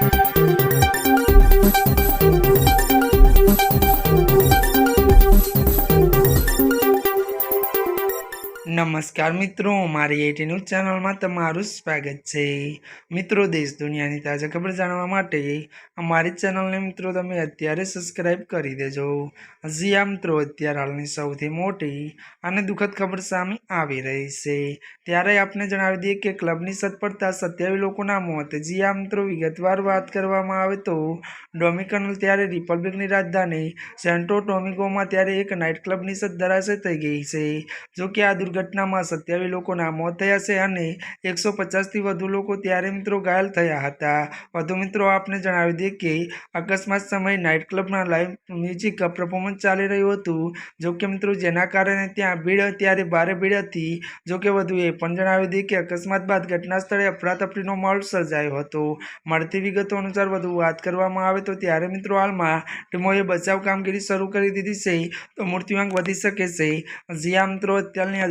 Thank you. નમસ્કાર મિત્રો, મારી એટી ન્યૂઝ ચેનલમાં તમારું સ્વાગત છે. મિત્રો, દેશ દુનિયાની તાજા ખબર જાણવા માટે અમારી ચેનલને મિત્રો તમે અત્યારે સબસ્ક્રાઈબ કરી દેજો. હજી આ મિત્રો, અત્યારે હાલની સૌથી મોટી અને દુઃખદ ખબર સામે આવી રહી છે. ત્યારે આપને જણાવી દઈએ કે ક્લબની સતપડતા સત્યાવીસ લોકોના મોત. જી આ મિત્રો, વિગતવાર વાત કરવામાં આવે તો ડોમિકનલ ત્યારે રિપબ્લિકની રાજધાની સેન્ટો ટોમિકોમાં ત્યારે એક નાઇટ ક્લબની સત ધરાશય થઈ ગઈ છે. જો કે આ દુર્ઘટનામાં સત્યાવીસ લોકોના મોત થયા છે અને એકસો પચાસથી વધુ લોકો ત્યારે મિત્રો ઘાયલ થયા હતા. વધુ મિત્રો, આપને જણાવી દઈએ કે અકસ્માત સમયે નાઇટ ક્લબના લાઈવ મ્યુઝિક પરફોર્મન્સ ચાલી રહ્યું હતું. જોકે મિત્રો, જેના કારણે ત્યાં ભીડ અત્યારે ભારે ભીડ હતી. જોકે વધુ એ પણ જણાવી દઈએ કે અકસ્માત બાદ ઘટના સ્થળે અફરાતફરીનો માહોલ સર્જાયો હતો. મળતી વિગતો અનુસાર વધુ વાત કરવામાં આવે તો ત્યારે મિત્રો હાલમાં ટીમોએ બચાવ કામગીરી શરૂ કરી દીધી છે. તો મૃત્યુઆંક વધી શકે છે. જ્યાં મિત્રો, અત્યારની